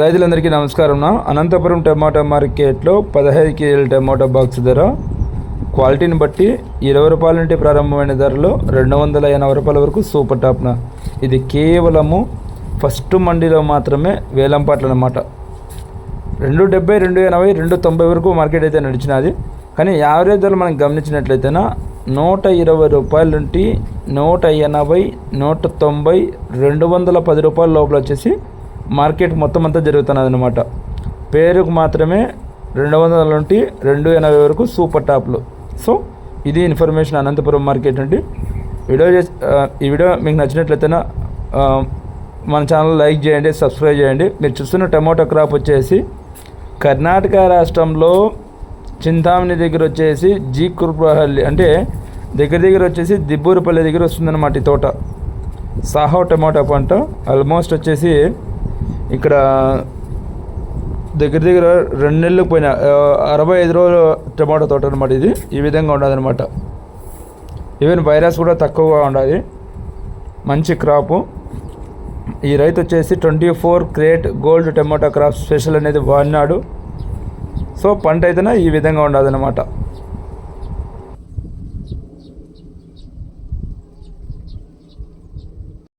రైతులందరికీ నమస్కారం అనంతపురం టమాటా మార్కెట్లో పదహైదు కేజీల టమాటా బాక్స్ ధర. క్వాలిటీని బట్టి ఇరవై రూపాయల నుండి ప్రారంభమైన ధరలో రెండు వందల ఎనభై రూపాయల వరకు సూపర్ టాప్న ఇది కేవలము ఫస్ట్ మండీలో మాత్రమే వేలంపాట్లు అన్నమాట. రెండు డెబ్బై రెండు ఎనభై రెండు తొంభై వరకు మార్కెట్ అయితే నడిచినది. కానీ యావరేజ్ ధరలు మనం గమనించినట్లయితేనా నూట ఇరవై రూపాయల నుండి నూట ఎనభై నూట తొంభై రెండు వందల పది రూపాయల లోపల వచ్చేసి మార్కెట్ మొత్తం అంతా జరుగుతున్నది అనమాట పేరుకు మాత్రమే రెండు వందల నుండి రెండు ఎనభై వరకు సూపర్ టాప్లు. సో ఇది ఇన్ఫర్మేషన్ అనంతపురం మార్కెట్ నుండి వీడియో చేసి ఈ వీడియో మీకు నచ్చినట్లయితేనా మన ఛానల్ లైక్ చేయండి సబ్స్క్రైబ్ చేయండి. మీరు చూస్తున్న టమాటో క్రాప్ వచ్చేసి కర్ణాటక రాష్ట్రంలో చింతామణి దగ్గర వచ్చేసి జీ కుర్బహల్లి అంటే దగ్గర దగ్గర వచ్చేసి దిబ్బూరుపల్లి దగ్గర వస్తుందన్నమాట ఈ తోట. సాహో టమాటా పంట ఆల్మోస్ట్ వచ్చేసి ఇక్కడ దగ్గర దగ్గర రెండు నెలలు పోయిన అరవై ఐదు రోజులు టమాటో తోట అనమాట ఇది. ఈ విధంగా ఉండదు అనమాట ఈవెన్ వైరస్ కూడా తక్కువగా ఉండాలి. మంచి క్రాపు ఈ రైతు వచ్చేసి twenty four crate gold tomato crop special అనేది వాడినాడు. సో పంట అయితేనే ఈ విధంగా ఉండదు అనమాట